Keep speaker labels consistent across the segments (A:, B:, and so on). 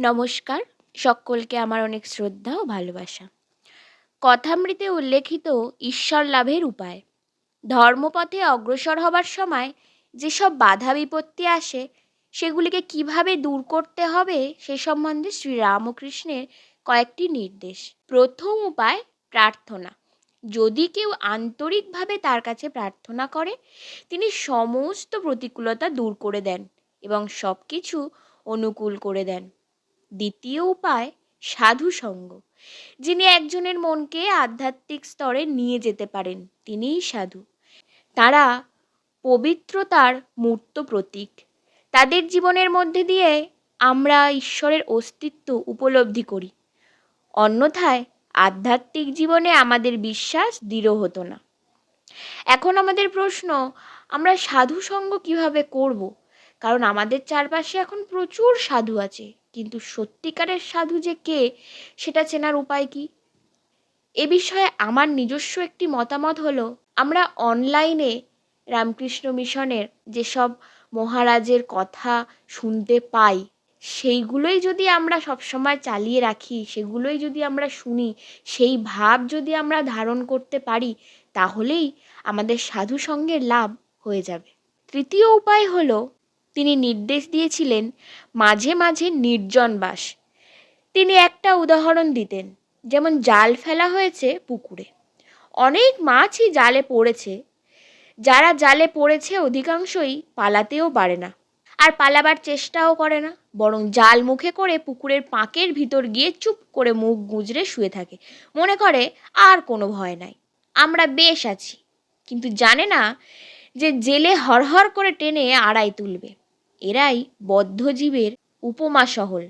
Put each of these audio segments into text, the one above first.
A: নমস্কার, সকলকে আমার অনেক শ্রদ্ধা ও ভালোবাসা। কথামৃতে উল্লেখিত ঈশ্বর লাভের উপায়। ধর্মপথে অগ্রসর হবার সময় যেসব বাধা বিপত্তি আসে, সেগুলিকে কীভাবে দূর করতে হবে সে সম্বন্ধে শ্রীরামকৃষ্ণের কয়েকটি নির্দেশ। প্রথম উপায়, প্রার্থনা। যদি কেউ আন্তরিকভাবে তার কাছে প্রার্থনা করে, তিনি সমস্ত প্রতিকূলতা দূর করে দেন এবং সব কিছু অনুকূল করে দেন। দ্বিতীয় উপায় সাধু সঙ্গ। যিনি একজনের মনকে আধ্যাত্মিক স্তরে নিয়ে যেতে পারেন, তিনিই সাধু। তারা পবিত্রতার মূর্ত প্রতীক। তাদের জীবনের মধ্যে দিয়ে আমরা ঈশ্বরের অস্তিত্ব উপলব্ধি করি। অন্যথায় আধ্যাত্মিক জীবনে আমাদের বিশ্বাস দৃঢ় হতো না। এখন আমাদের প্রশ্ন, আমরা সাধু সঙ্গ কীভাবে করব? কারণ আমাদের চারপাশে এখন প্রচুর সাধু আছে। কিন্তু সত্যিকারের সাধু যে কে, সেটা চেনার উপায় কি? এ বিষয়ে আমার নিজস্ব একটি মতামত হলো, আমরা অনলাইনে রামকৃষ্ণ মিশনের যেসব মহারাজের কথা শুনতে পাই, সেইগুলোই যদি আমরা সবসময় চালিয়ে রাখি, সেগুলোই যদি আমরা শুনি, সেই ভাব যদি আমরা ধারণ করতে পারি, তাহলেই আমাদের সাধু সঙ্গের লাভ হয়ে যাবে। তৃতীয় উপায় হলো তিনি নির্দেশ দিয়েছিলেন মাঝে মাঝে নির্জন বাস। তিনি একটা উদাহরণ দিতেন, যেমন জাল ফেলা হয়েছে পুকুরে। অনেক মাছই জালে পড়েছে, যারা জালে পড়েছে অধিকাংশই পালাতেও পারে না আর পালাবার চেষ্টাও করে না, বরং জাল মুখে করে পুকুরের পাঁকের ভিতর গিয়ে চুপ করে মুখ গুজরে শুয়ে থাকে। মনে করে, আর কোনো ভয় নাই, আমরা বেশ আছি। কিন্তু জানে না যে জেলে হরহর করে টেনে আড়াই তুলবে। এরাই বদ্ধজীবের উপমা সহল।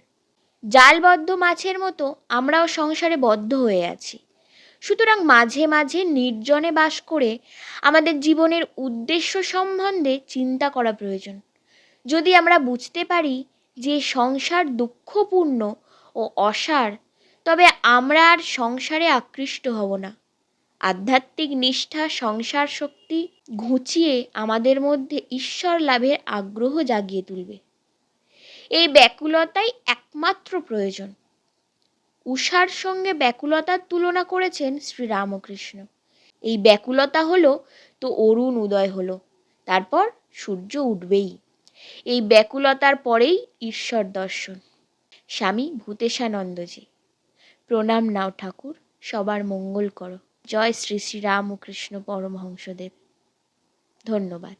A: জালবদ্ধ মাছের মতো আমরাও সংসারে বদ্ধ হয়ে আছি। সুতরাং মাঝে মাঝে নির্জনে বাস করে আমাদের জীবনের উদ্দেশ্য সম্বন্ধে চিন্তা করা প্রয়োজন। যদি আমরা বুঝতে পারি যে সংসার দুঃখপূর্ণ ও অসার তবে আমরা আর সংসারে আকৃষ্ট হব না। আধ্যাত্মিক নিষ্ঠা, সংসার শক্তি ঘুচিয়ে আমাদের মধ্যে ঈশ্বর লাভের আগ্রহ জাগিয়ে তুলবে। এই ব্যাকুলতাই একমাত্র প্রয়োজন। উষার সঙ্গে ব্যাকুলতার তুলনা করেছেন শ্রীরামকৃষ্ণ। এই ব্যাকুলতা হলো, তো অরুণ উদয় হলো, তারপর সূর্য উঠবেই। এই ব্যাকুলতার পরেই ঈশ্বর দর্শন। স্বামী ভূতেশানন্দজি, প্রণাম নাও ঠাকুর, সবার মঙ্গল করো। জয় শ্রী শ্রী রাম ও কৃষ্ণ পরমহংসদেব। ধন্যবাদ।